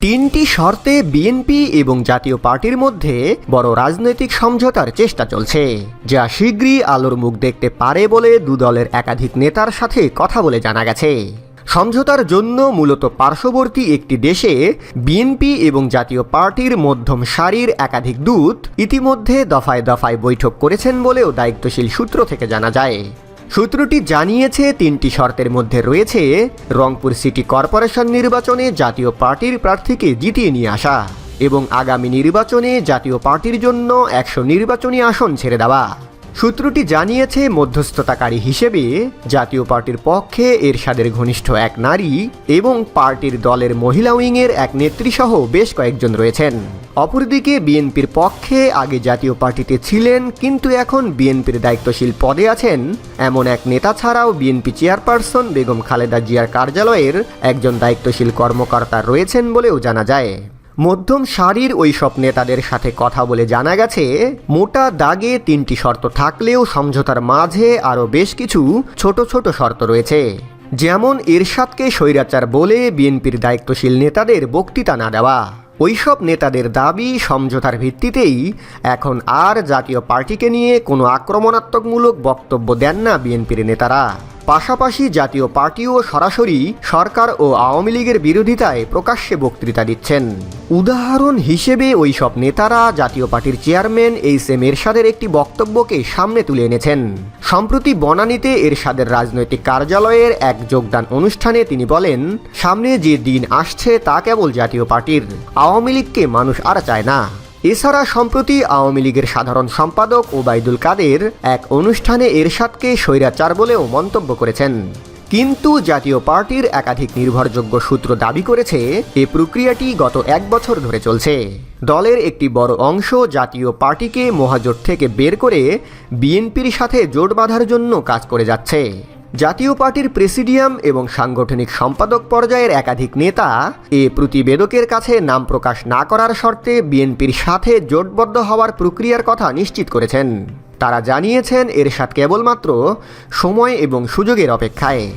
তিনটি শর্তে বিএনপি এবং জাতীয় পার্টির মধ্যে বড় রাজনৈতিক সমঝোতার চেষ্টা চলছে, যা শীঘ্রই আলোর মুখ দেখতে পারে বলে দু দলের একাধিক নেতার সাথে কথা বলে জানা গেছে। সমঝোতার জন্য মূলত পার্শ্ববর্তী একটি দেশে বিএনপি এবং জাতীয় পার্টির মধ্যম সারির একাধিক দূত ইতিমধ্যে দফায় দফায় বৈঠক করেছেন বলেও দায়িত্বশীল সূত্র থেকে জানা যায়। সূত্রটি জানিয়েছে, তিনটি শর্তের মধ্যে রয়েছে, রংপুর সিটি কর্পোরেশন নির্বাচনে জাতীয় পার্টির প্রার্থীকে জিতিয়ে নিয়ে আসা এবং আগামী নির্বাচনে জাতীয় পার্টির জন্য একশো নির্বাচনী আসন ছেড়ে দেওয়া। সূত্রটি জানিয়েছে, মধ্যস্থতাকারী হিসেবে জাতীয় পার্টির পক্ষে এরশাদের ঘনিষ্ঠ এক নারী এবং পার্টির দলের মহিলা উইংয়ের এক নেত্রীসহ বেশ কয়েকজন রয়েছেন। অপরদিকে, বিএনপির পক্ষে আগে জাতীয় পার্টিতে ছিলেন, কিন্তু এখন বিএনপির দায়িত্বশীল পদে আছেন এমন এক নেতা ছাড়াও বিএনপি চেয়ারপারসন বেগম খালেদা জিয়ার কার্যালয়ের একজন দায়িত্বশীল কর্মকর্তা রয়েছেন বলেও জানা যায়। মধ্যম সারির ওই সব নেতাদের সাথে কথা বলে জানা গেছে, মোটা দাগে তিনটি শর্ত থাকলেও সমঝোতার মাঝে আরও বেশ কিছু ছোট ছোট শর্ত রয়েছে। যেমন এরশাদকে স্বৈরাচার বলে বিএনপির দায়িত্বশীল নেতাদের বক্তৃতা না দেওয়া। ওইসব নেতাদের দাবি সমঝোতার ভিত্তিতেই এখন আর জাতীয় পার্টিকে নিয়ে কোনো আক্রমণাত্মকমূলক বক্তব্য দেন না বিএনপির নেতারা। পাশাপাশি জাতীয় পার্টিও সরাসরি সরকার ও আওয়ামী লীগের বিরোধিতায় প্রকাশ্যে বক্তৃতা দিচ্ছেন। উদাহরণ হিসেবে ওই সব নেতারা জাতীয় পার্টির চেয়ারম্যান এইচ এম এরশাদের একটি বক্তব্যকে সামনে তুলে এনেছেন। সম্প্রতি বনানীতে এরশাদের রাজনৈতিক কার্যালয়ের এক যোগদান অনুষ্ঠানে তিনি বলেন, সামনে যে দিন আসছে তা কেবল জাতীয় পার্টির। আওয়ামী লীগকে মানুষ আর চায় না। এছাড়া সম্প্রতি আওয়ামী লীগের সাধারণ সম্পাদক ওবায়দুল কাদের এক অনুষ্ঠানে এরশাদকে স্বৈরাচার বলেও মন্তব্য করেছেন। কিন্তু জাতীয় পার্টির একাধিক নির্ভরযোগ্য সূত্র দাবি করেছে, এ প্রক্রিয়াটি গত এক বছর ধরে চলছে। দলের একটি বড় অংশ জাতীয় পার্টিকে মহাজোট থেকে বের করে বিএনপির সাথে জোট বাঁধার জন্য কাজ করে যাচ্ছে। জাতীয় পার্টির প্রেসিডিয়াম এবং সাংগঠনিক সম্পাদক পর্যায়ের একাধিক নেতা এ প্রতিবেদকের কাছে নাম প্রকাশ না করার শর্তে বিএনপির সাথে জোটবদ্ধ হওয়ার প্রক্রিয়ার কথা নিশ্চিত করেছেন। তারা জানিয়েছেন এর এরশাদ কেবলমাত্র সময় এবং সুযোগের অপেক্ষায়।